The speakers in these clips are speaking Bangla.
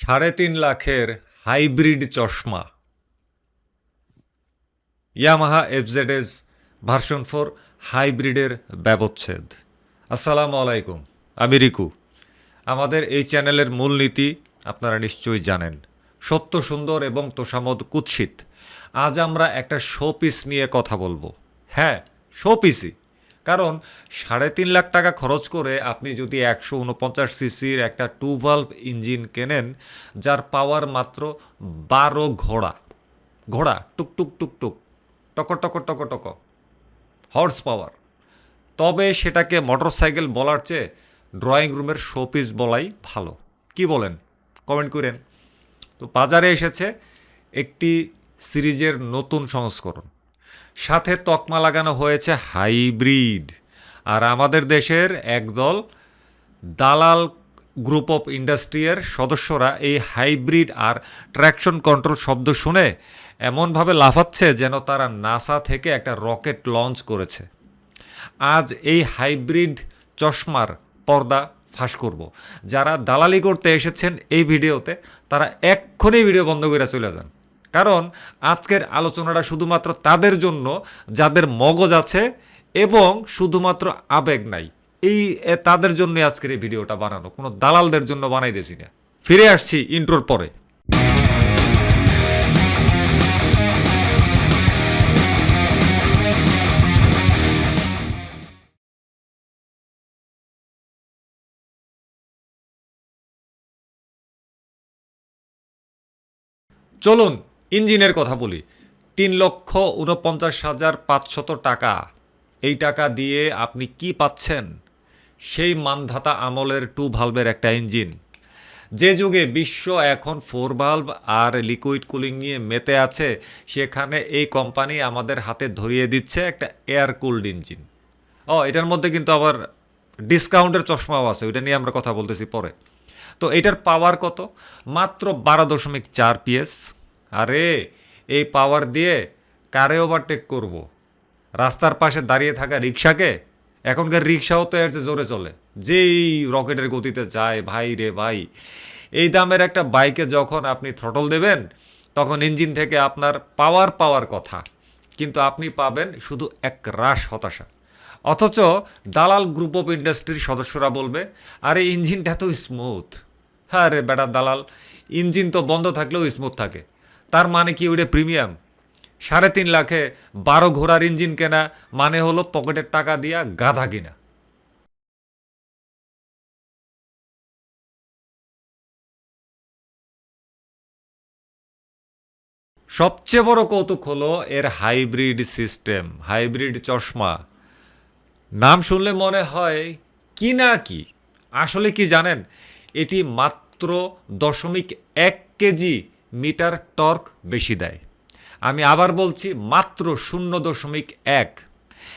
সাড়ে তিন লাখের হাইব্রিড চশমা। ইয়ামাহা এফজেডএস ভার্সন ফোর হাইব্রিডের ব্যবচ্ছেদ। আসসালামু আলাইকুম, আমি রিকু। আমাদের এই চ্যানেলের মূলনীতি আপনারা নিশ্চয়ই জানেন। সত্য সুন্দর এবং তোষামদ কুৎসিত। আজ আমরা একটা শো পিস নিয়ে কথা বলব। হ্যাঁ শো পিসই কারণ সাড়ে তিন লাখ টাকা খরচ করে আপনি যদি একশো উনপঞ্চাশ সিসির একটা টু ভাল্ভ ইঞ্জিন কেনেন, যার পাওয়ার মাত্র বারো ঘোড়া ঘোড়া, টুক টুক টুক টুক টক টক হর্স পাওয়ার তবে সেটাকে মোটরসাইকেল বলার চেয়ে ড্রয়িং রুমের শোপিস বলাই ভালো। কি বলেন? কমেন্ট করেন। তো বাজারে এসেছে একটি সিরিজের নতুন সংস্করণ। সাথে তকমা লাগানো হয়েছে হাইব্রিড। আর আমাদের দেশের একদল দালাল গ্রুপ অফ ইন্ডাস্ট্রিয়ের সদস্যরা এই হাইব্রিড আর ট্র্যাকশন কন্ট্রোল শব্দ শুনে এমনভাবে লাফাচ্ছে যেন তারা নাসা থেকে একটা রকেট লঞ্চ করেছে। আজ এই হাইব্রিড চশমার পর্দা ফাঁস করব। যারা দালালি করতে এসেছেন এই ভিডিওতে তারা এক্ষুনি ভিডিও বন্ধ করে চলে যান। কারণ আজকের আলোচনাটা শুধুমাত্র তাদের জন্য, যাদের মগজ আছে এবং শুধুমাত্র আবেগ নাই। এই তাদের জন্য আজকের এই ভিডিওটা বানানো। কোনো দালালদের জন্য বানাইতেছি না। ফিরে আসছি ইন্ট্রোর পরে। চলুন ইঞ্জিনের কথা বলি। তিন লক্ষ উনপঞ্চাশ হাজার পাঁচশত টাকা। এই টাকা দিয়ে আপনি কি পাচ্ছেন? সেই মানধাতা আমলের টু ভালভের একটা ইঞ্জিন। যে যুগে বিশ্ব এখন ফোর ভালভ আর লিকুইড কুলিং নিয়ে মেতে আছে, সেখানে এই কোম্পানি আমাদের হাতে ধরিয়ে দিচ্ছে একটা এয়ার কুলড ইঞ্জিন। ও, এটার মধ্যে কিন্তু আবার ডিসকাউন্টের চশমাও আছে, ওইটা নিয়ে আমরা কথা বলতেছি পরে। তো এটার পাওয়ার কত? মাত্র বারো দশমিক চার পিএস। আরে, এই পাওয়ার দিয়ে কারে ওভারটেক করব। রাস্তার পাশে দাঁড়িয়ে থাকা রিক্সাকে এখনকার রিক্সাও তো এর জোরে চলে। যেই রকেটের গতিতে যায়, ভাই রে ভাই। এই দামের একটা বাইকে যখন আপনি থ্রটল দেবেন, তখন ইঞ্জিন থেকে আপনার পাওয়ার পাওয়ার কথা। কিন্তু আপনি পাবেন শুধু এক রাশ হতাশা। অথচ দালাল গ্রুপ অফ ইন্ডাস্ট্রির সদস্যরা বলবে, আরে ইঞ্জিনটা তো স্মুথ হ্যাঁ রে বেটা দালাল ইঞ্জিন তো বন্ধ থাকলেও স্মুথ থাকে। তার মানে কি ওইটা প্রিমিয়াম? সাড়ে তিন লাখে বারো ঘোড়ার ইঞ্জিন কেনা মানে হলো পকেটের টাকা দিয়া গাধা কিনা। সবচেয়ে বড় কৌতুক হলো এর হাইব্রিড সিস্টেম, হাইব্রিড চশমা। নাম শুনলে মনে হয়, কি না কি? আসলে কি জানেন? এটি মাত্র দশমিক এক কেজি মিটার টর্ক বেশি দেয়। আমি আবার বলছি মাত্র শূন্য দশমিক এক।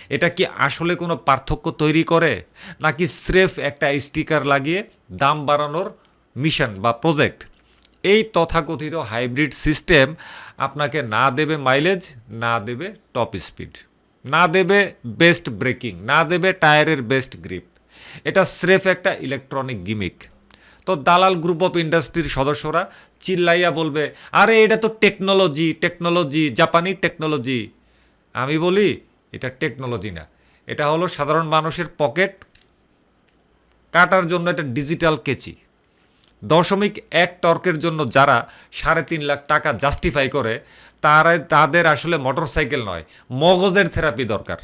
এটা কি আসলে কোনো পার্থক্য তৈরি করে? নাকি স্রেফ একটা স্টিকার লাগিয়ে দাম বাড়ানোর মিশন বা প্রজেক্ট? এই তথাকথিত হাইব্রিড সিস্টেম আপনাকে না দেবে মাইলেজ, না দেবে টপ স্পিড। না দেবে বেস্ট ব্রেকিং, না দেবে টায়ারের বেস্ট গ্রিপ। এটা স্রেফ একটা ইলেকট্রনিক গিমিক। তো দালাল গ্রুপ অফ ইন্ডাস্ট্রির সদস্যরা চিল্লাইয়া বলবে, আরে, এটা তো টেকনোলজি টেকনোলজি জাপানি টেকনোলজি আমি বলি, এটা টেকনোলজি না। এটা হলো সাধারণ মানুষের পকেট কাটার জন্য এটা ডিজিটাল কেচি। দশমিক এক টর্কের জন্য যারা সাড়ে তিন লাখ টাকা জাস্টিফাই করে তারা তাদের আসলে মোটরসাইকেল নয়, মগজের থেরাপি দরকার।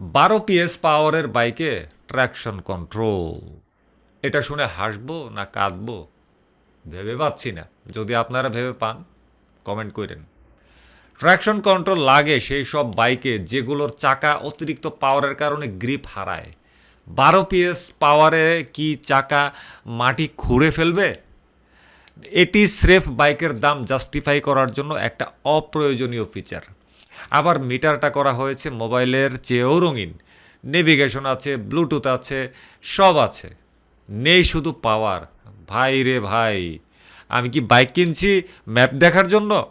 বারো পিএস পাওয়ারের বাইকে ট্র্যাকশন কন্ট্রোল এটা শুনে হাসবো না কাঁদবো? ভেবে পাচ্ছি না। যদি আপনারা ভেবে পান কমেন্ট করেন। ট্র্যাকশন কন্ট্রোল লাগে সেই সব বাইকে যেগুলোর চাকা অতিরিক্ত পাওয়ারের কারণে গ্রিপ হারায়। বারো পিএস পাওয়ারে কি চাকা মাটি খুঁড়ে ফেলবে? এটি স্রেফ বাইকের দাম জাস্টিফাই করার জন্য একটা অপ্রয়োজনীয় ফিচার আবার মিটারটা করা হয়েছে মোবাইলের চেয়েও রঙিন। নেভিগেশন আছে, ব্লুটুথ আছে, সব আছে। নেই শুধু পাওয়ার। ভাই রে ভাই, আমি কি বাইক কিনছি ম্যাপ দেখার জন্য?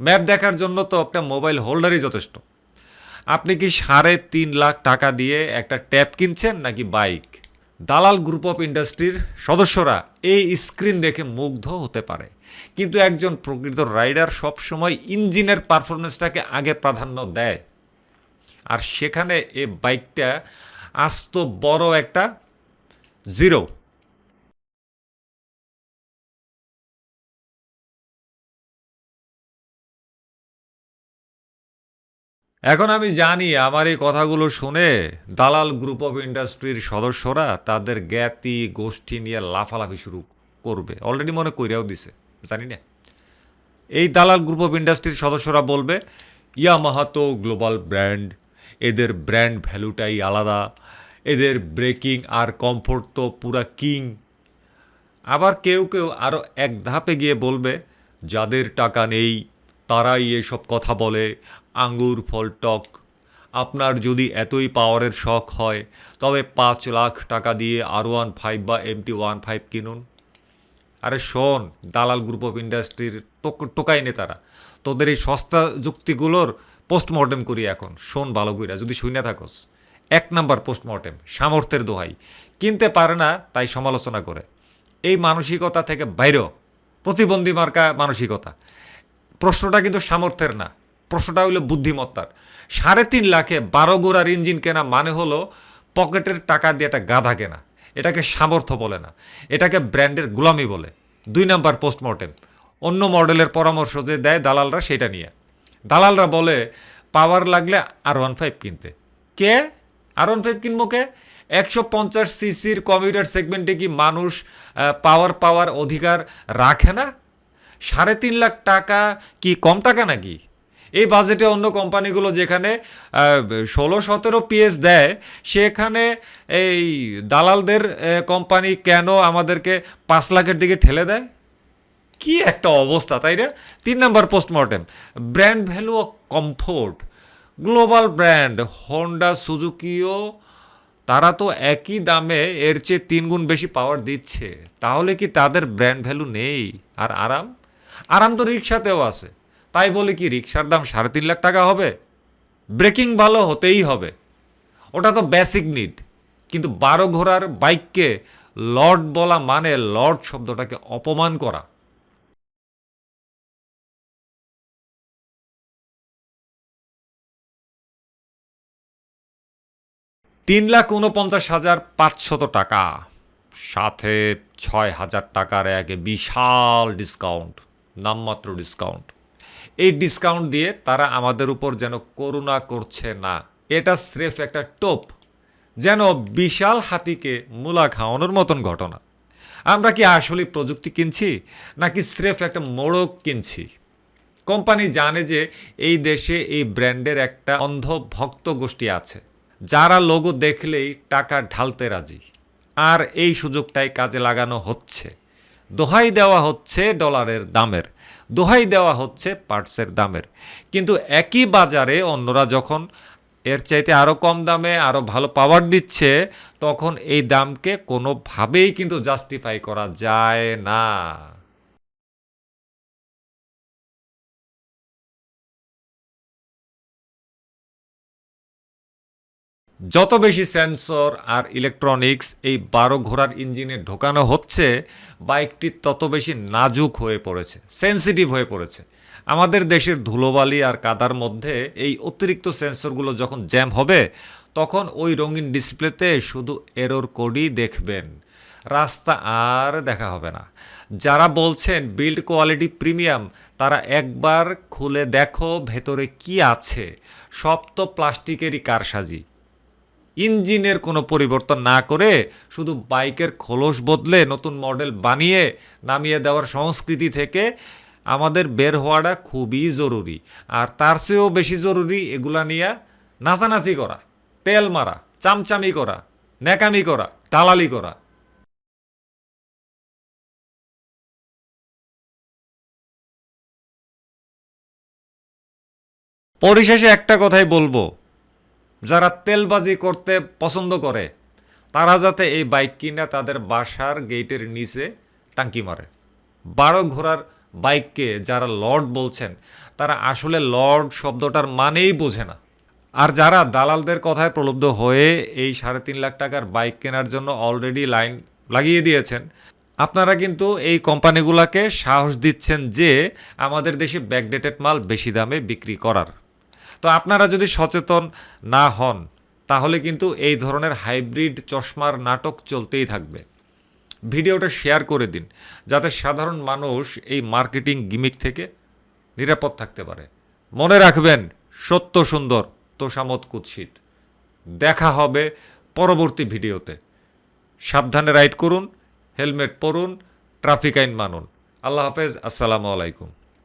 ম্যাপ দেখার জন্য তো একটা মোবাইল হোল্ডারই যথেষ্ট। আপনি কি সাড়ে তিন লাখ টাকা দিয়ে একটা ট্যাব কিনছেন নাকি বাইক? দালাল গ্রুপ অফ ইন্ডাস্ট্রির সদস্যরা এই স্ক্রিন দেখে মুগ্ধ হতে পারে। কিন্তু একজন প্রকৃত রাইডার সবসময় ইঞ্জিনের পারফরমেন্সটাকে আগে প্রাধান্য দেয়। আর সেখানে এ বাইকটা আস্ত বড় একটা জিরো। এখন আমি জানি আমার এই কথাগুলো শুনে দালাল গ্রুপ অফ ইন্ডাস্ট্রির সদস্যরা তাদের জ্ঞাতি, গোষ্ঠী নিয়ে লাফালাফি শুরু করবে। অলরেডি মনে কইরাও দিছে, জানি না। এই দালাল গ্রুপ অফ ইন্ডাস্ট্রির সদস্যরা বলবে ইয়ামাহা তো গ্লোবাল ব্র্যান্ড, এদের ব্র্যান্ড ভ্যালুটাই আলাদা, এদের ব্রেকিং আর কমফোর্ট তো পুরা কিং। আবার কেউ কেউ আরও এক ধাপে গিয়ে বলবে, যাদের টাকা নেই, তারাই এসব কথা বলে আঙ্গুর, ফল, টক। আপনার যদি এতই পাওয়ারের শখ হয়, তবে পাঁচ লাখ টাকা দিয়ে আর ওয়ান ফাইভ বা এমটি ওয়ান ফাইভ কিনুন। আরে শোন, দালাল গ্রুপ অফ ইন্ডাস্ট্রির টোকাই নেতারা তোদের এই সস্তা যুক্তিগুলোর পোস্টমর্টেম করি এখন। শোন ভালো কইরা, যদি শুনে থাকস। এক নাম্বার পোস্টমর্টেম সামর্থ্যের দোহাই। কিনতে পারে না, তাই সমালোচনা করে। এই মানসিকতা থেকে বাইরেও প্রতিবন্ধী মার্কা মানসিকতা। প্রশ্নটা কিন্তু সামর্থ্যের না। প্রশ্নটা হলো বুদ্ধিমত্তার। সাড়ে তিন লাখে বারো গোড়ার ইঞ্জিন কেনা মানে হলো পকেটের টাকা দিয়ে একটা গাধা কেনা। এটাকে সামর্থ্য বলে না। এটাকে ব্র্যান্ডের গুলামি বলে। দুই নাম্বার পোস্টমর্টেম। অন্য মডেলের পরামর্শ যে দেয় দালালরা সেটা নিয়ে। দালালরা বলে, পাওয়ার লাগলে আর ওয়ান ফাইভ কিনতে। কে? আর ওয়ান ফাইভ কিনবো কে? একশো পঞ্চাশ সিসির কম্পিউটার সেগমেন্টে কি মানুষ পাওয়ার পাওয়ার অধিকার রাখে না? সাড়ে তিন লাখ টাকা কি কম টাকা নাকি? এই বাজেটে অন্য কোম্পানিগুলো যেখানে ষোলো সতেরো পিএস দেয়, সেখানে এই দালালদের কোম্পানি কেন আমাদেরকে পাঁচ লাখের দিকে ঠেলে দেয়? কি একটা অবস্থা, তাই রে তিন নম্বর postmortem brand value of comfort global brand Honda সুজুকিও তারা তো একই দামে এর চেয়ে তিন গুণ বেশি পাওয়ার দিচ্ছে। তাহলে কি তাদের ব্র্যান্ড ভ্যালু নেই? আর আরাম? আরাম তো রিক্সাতেও আছে। তাই বলে কি রিক্সার দাম সাড়ে তিন লাখ টাকা হবে, ব্রেকিং ভালো হতেই হবে। ওটা তো বেসিক নিড কিন্তু বারো ঘোড়ার বাইককে লর্ড বলা মানে লর্ড শব্দটাকে অপমান করা। তিন লাখ উনপঞ্চাশ হাজার পাঁচশত টাকা, সাথে ছয় হাজার টাকার এক বিশাল ডিসকাউন্ট নামমাত্র ডিসকাউন্ট এই ডিসকাউন্ট দিয়ে তারা আমাদের উপর যেন করুণা করছে না। এটা স্রেফ একটা টোপ, যেন বিশাল হাতিকে মূলা খাওয়ানোর মতন ঘটনা। আমরা কি আসলে প্রযুক্তি কিনছি, নাকি স্রেফ একটা মোড়ক কিনছি? কোম্পানি জানে যে এই দেশে এই ব্র্যান্ডের একটা অন্ধ ভক্ত গোষ্ঠী আছে, যারা লোগো দেখলেই টাকা ঢালতে রাজি। আর এই সুযোগটাই কাজে লাগানো হচ্ছে। দোহাই দেওয়া হচ্ছে ডলারের দামের, দোহাই দেওয়া হচ্ছে পার্টসের দামের। কিন্তু একই বাজারে অন্যরা যখন এর চাইতে আরও কম দামে আরও ভালো পাওয়ার দিচ্ছে, তখন এই দামকে কোনোভাবেই কিন্তু জাস্টিফাই করা যায় না। যত বেশি সেন্সর আর ইলেকট্রনিক্স এই বারো ঘোড়ার ইঞ্জিনে ঢোকানো হচ্ছে, বাইকটি তত বেশি নাজুক হয়ে পড়েছে সেন্সিটিভ হয়ে পড়েছে। আমাদের দেশের ধুলোবালি আর কাদার মধ্যে এই অতিরিক্ত সেন্সরগুলো যখন জ্যাম হবে, তখন ওই রঙিন ডিসপ্লেতে শুধু এরোর কোডই দেখবেন। রাস্তা আর দেখা হবে না। যারা বলছেন বিল্ড কোয়ালিটি প্রিমিয়াম, তারা একবার খুলে দেখো ভেতরে কি আছে। সব তো প্লাস্টিকেরই কারসাজি। ইঞ্জিনের কোনো পরিবর্তন না করে শুধু বাইকের খোলস বদলে নতুন মডেল বানিয়ে নামিয়ে দেওয়ার সংস্কৃতি থেকে আমাদের বের হওয়াটা খুবই জরুরি। আর তার চেয়েও বেশি জরুরি এগুলা নিয়ে নাচানাচি করা, তেল মারা, চামচামি করা, ন্যাকামি করা, দালালি করা। পরিশেষে একটা কথাই বলব যারা তেলবাজি করতে পছন্দ করে, তারা যাতে এই বাইক কিনে তাদের বাসার গেটের নিচে টাঙ্কি মারে। বারো ঘোড়ার বাইককে যারা লর্ড বলছেন, তারা আসলে লর্ড শব্দটার মানেই বোঝে না। আর যারা দালালদের কথায় প্রলুব্ধ হয়ে এই সাড়ে তিন লাখ টাকার বাইক কেনার জন্য অলরেডি লাইন লাগিয়ে দিয়েছেন, আপনারা কিন্তু এই কোম্পানিগুলোকে সাহস দিচ্ছেন যে আমাদের দেশে ব্যাকডেটেড মাল বেশি দামে বিক্রি করার। তো আপনারা যদি সচেতন না হন, তাহলে কিন্তু এই ধরনের হাইব্রিড চশমার নাটক চলতেই থাকবে। ভিডিওটা শেয়ার করে দিন, যাতে সাধারণ মানুষ এই মার্কেটিং গিমিক থেকে নিরাপদ থাকতে পারে। মনে রাখবেন, সত্য সুন্দর তোষামত কুৎসিত। দেখা হবে পরবর্তী ভিডিওতে। সাবধানে রাইড করুন, হেলমেট পরুন, ট্রাফিক আইন মানুন। আল্লাহ হাফেজ, আসসালামু আলাইকুম।